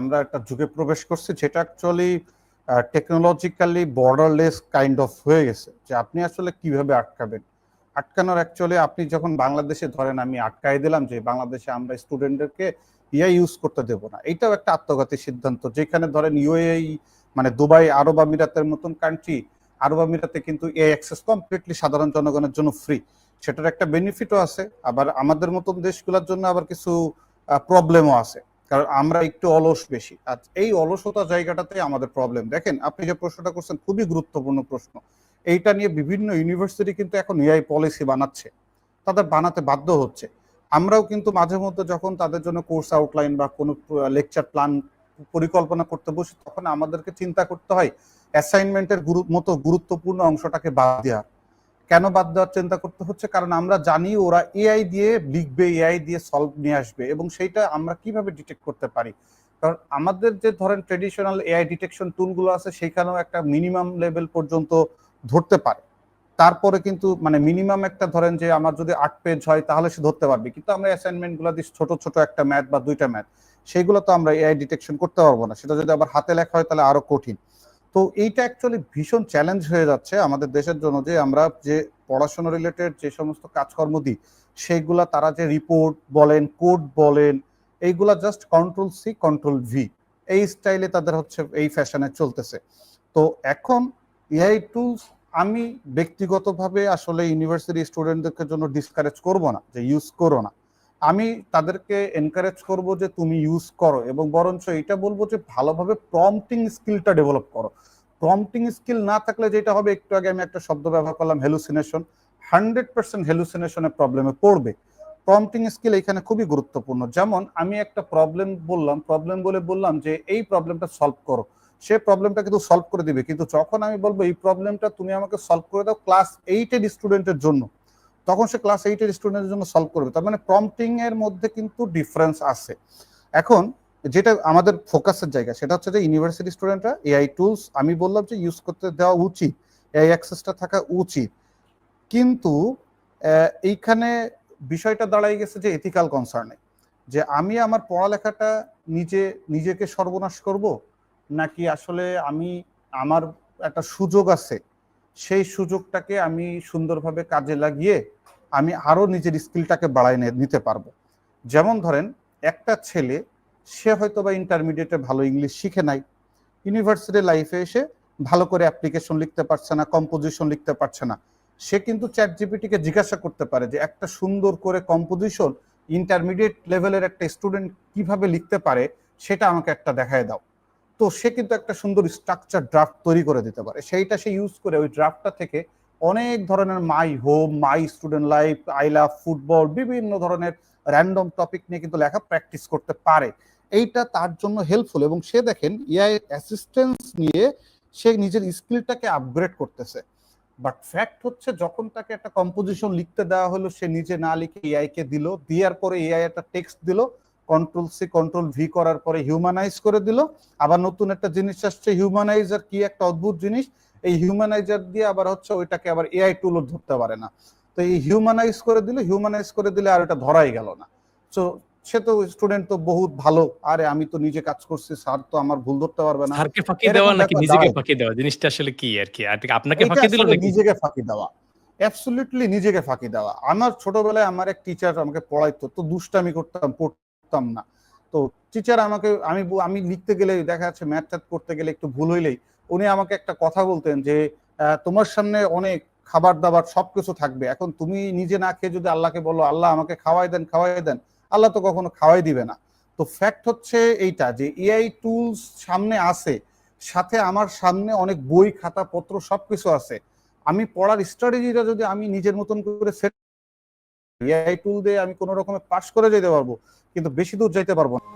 আমরা একটা যুগে প্রবেশ করছি, যেটা actually technologically borderless kind of হয়ে গেছে, যে আপনি আসলে কীভাবে আটকাবেন। আটকানোর অ্যাকচুয়ালি আপনি যখন বাংলাদেশে ধরেন, আমি আটকাই দিলাম যে বাংলাদেশে আমরা স্টুডেন্টদেরকে ইয়া ইউজ করতে দেব না, এটাও একটা আত্মঘাতী সিদ্ধান্ত। যেখানে ধরেন ইউএই মানে দুবাই আরব আমিরাতের মতন কান্ট্রি আরব আমিরাতে কিন্তু এ অ্যাক্সেস কমপ্লিটলি সাধারণ জনগণের জন্য ফ্রি সেটার একটা বেনিফিটও আছে, আবার আমাদের মতন দেশগুলোর জন্য আবার কিছু প্রবলেমও আছে। কারণ আমরা একটু অলস বেশি। আর এই অলসতা জায়গাটাতে আমাদের প্রবলেম দেখেন, আপনি যে প্রশ্নটা করছেন, খুবই গুরুত্বপূর্ণ প্রশ্ন। এইটা নিয়ে বিভিন্ন ইউনিভার্সিটি কিন্তু এখন এআই পলিসি বানাচ্ছে। তাদের বানাতে বাধ্য হচ্ছে। আমরাও কিন্তু মাঝে মধ্যে যখন তাদের জন্য কোর্স আউটলাইন বা কোনো লেকচার প্ল্যান পরিকল্পনা করতে বসি, তখন আমাদেরকে চিন্তা করতে হয় অ্যাসাইনমেন্টের মতো গুরুত্বপূর্ণ অংশটাকে বাদ দেওয়া কেন বাদ দেওয়ার চিন্তা করতে হচ্ছে? কারণ আমরা জানি ওরা এআই দিয়ে লিখবে এআই দিয়ে সলভ নিয়ে আসবে এবং সেইটা আমরা কীভাবে ডিটেক্ট করতে পারি? কারণ আমাদের যে ধরেন ট্রেডিশনাল এআই ডিটেকশন টুলগুলো আছে সেখানেও একটা মিনিমাম লেভেল পর্যন্ত ধরতে পারে। তারপরে কিন্তু মানে মিনিমাম একটা ধরেন যে আমার যদি আট পেজ হয়, তাহলে সে ধরতে পারবে। কিন্তু আমরা অ্যাসাইনমেন্টগুলো দিই ছোট ছোট একটা ম্যাথ বা দুইটা ম্যাথ সেইগুলো তো আমরা এআই ডিটেকশন করতে পারব না। সেটা যদি আবার হাতে লেখা হয়, তাহলে আরও কঠিন। তো এইটা অ্যাকচুয়ালি ভীষণ চ্যালেঞ্জ হয়ে যাচ্ছে আমাদের দেশের জন্য যে আমরা যে পড়াশোনা রিলেটেড যে সমস্ত কাজকর্ম দিই সেইগুলা তারা যে রিপোর্ট বলেন কোড বলেন, এইগুলা just control C control V এই স্টাইলে তাদের হচ্ছে এই ফ্যাশনে চলতেছে। তো এখন এআই টুলস আমি ব্যক্তিগতভাবে আসলে ইউনিভার্সিটি স্টুডেন্টদের জন্য ডিসকারেজ করব না, যে ইউজ করো না। আমি তাদেরকে এনকারেজ করব যে তুমি ইউজ করো এবং বরঞ্চ এটা বলব যে ভালোভাবে প্রম্পটিং স্কিলটা ডেভেলপ করো। প্রম্পটিং স্কিল না থাকলে যেটা হবে, একটু আগে আমি একটা শব্দ ব্যবহার করলাম হেলুসিনেশন হান্ড্রেড পার্সেন্ট হেলুসিনেশনের প্রবলেমে পড়বে। প্রম্পটিং স্কিল এখানে খুবই গুরুত্বপূর্ণ। যেমন আমি একটা প্রবলেম বললাম প্রবলেম বলে বললাম যে এই প্রবলেমটা সলভ করো। সে প্রবলেমটা কিন্তু সলভ করে দিবে। কিন্তু যখন আমি বলব, এই প্রবলেমটা তুমি আমাকে সলভ করে দাও ক্লাস এইটের স্টুডেন্টের জন্য। তখন সে ক্লাস এইটের স্টুডেন্টের জন্য সলভ করবে। তার মানে প্রম্পটিং এর মধ্যে কিন্তু ডিফারেন্স আছে। এখন যেটা আমাদের ফোকাসের জায়গা, সেটা হচ্ছে যে ইউনিভার্সিটি স্টুডেন্টরা এআই টুলস আমি বললাম যে ইউজ করতে দেওয়া উচিত এআই অ্যাক্সেসটা থাকা উচিত। কিন্তু এইখানে বিষয়টা দাঁড়াই গেছে যে এথিক্যাল কনসার্নে যে আমি আমার পড়ালেখাটা নিজে, নিজেকে সর্বনাশ করব? নাকি আসলে আমি, আমার একটা সুযোগ আছে সেই সুযোগটাকে আমি সুন্দরভাবে কাজে লাগিয়ে আমি আরও নিজের স্কিলটাকে বাড়াই নিতে পারব। যেমন ধরেন, একটা ছেলে, সে হয়তো বা ইন্টারমিডিয়েটে ভালো ইংলিশ শিখে নাই। ইউনিভার্সিটি লাইফে এসে ভালো করে অ্যাপ্লিকেশন লিখতে পারছে না, কম্পোজিশন লিখতে পারছে না। সে কিন্তু চ্যাট জিপিটিকে জিজ্ঞাসা করতে পারে যে, একটা সুন্দর করে কম্পোজিশন ইন্টারমিডিয়েট লেভেলের একটা স্টুডেন্ট কীভাবে লিখতে পারে, সেটা আমাকে একটা দেখায় দাও। তো সে কিন্তু একটা সুন্দর স্ট্রাকচার ড্রাফট তৈরি করে দিতে পারে। সেইটা সে ইউজ করে ওই ড্রাফটটা থেকে অনেক ধরনের my home my student life I love football বিভিন্ন ধরনের র্যান্ডম টপিক নিয়ে কিন্তু লেখা প্র্যাকটিস করতে পারে। এইটা তার জন্য হেল্পফুল এবং সে দেখেন এআই অ্যাসিস্ট্যান্স নিয়ে সে নিজের স্কিলটাকে আপগ্রেড করতেছে। বাট ফ্যাক্ট হচ্ছে যখন তাকে একটা কম্পোজিশন লিখতে দেওয়া হলো, সে নিজে না লিখে এআই কে দিল, দেওয়ার পরে এআই একটা টেক্সট দিল কন্ট্রোল সি কন্ট্রোল ভি করার পরে হিউম্যানাইজ করে দিল। আবার নতুন একটা জিনিস আসছে হিউম্যানাইজার কি একটা অদ্ভুত জিনিস? এই হিউম্যানাইজার দিয়ে আবার হচ্ছে ওইটাকে আবার এআই টুলও ধরতে পারে না। তো এই হিউম্যানাইজ করে দিল হিউম্যানাইজ করে দিলে আর এটা ধরাই গেল না। তো সে তো স্টুডেন্ট তো বহুত ভালো। আরে আমি তো নিজে কাজ করছি স্যার তো আমার ভুল ধরতে পারবে না। স্যারকে ফাঁকি দেওয়া নাকি নিজেকে ফাঁকি দেওয়া? জিনিসটা আসলে কি আর কি? আপনাকে ফাঁকি দিল নাকি? নিজেকে ফাঁকি দেওয়া। অ্যাবসলিউটলি নিজেকে ফাঁকি দেওয়া। আমার ছোটবেলায় আমার এক টিচার আমাকে পড়াইতো তো দুষ্টামি করতাম পড়তাম না। তো টিচার আমাকে, আমি আমি লিখতে গেলে দেখা যাচ্ছে ম্যাথ ট্যাথ করতে গেলে একটু ভুল হইলেই উনি আমাকে একটা কথা বলতেন যে তোমার সামনে অনেক খাবার দাবার সবকিছু থাকবে। এখন তুমি নিজে না খেয়ে যদি আল্লাহকে বলো, আল্লাহ আমাকে খাওয়াই দেন খাওয়াই দেন, আল্লাহ তো কখনো খাওয়াই দিবে না। তো ফ্যাক্ট হচ্ছে এইটা যে এআই টুলস সামনে আছে, সাথে আমার সামনে অনেক বই খাতা পত্র সবকিছু আছে। আমি পড়ার স্ট্র্যাটেজিটা যদি আমি নিজের মতন করে সেট এআই টুল দিয়ে আমি কোনো রকমের পাশ করে যেতে পারব, কিন্তু বেশি দূর যাইতে পারব না।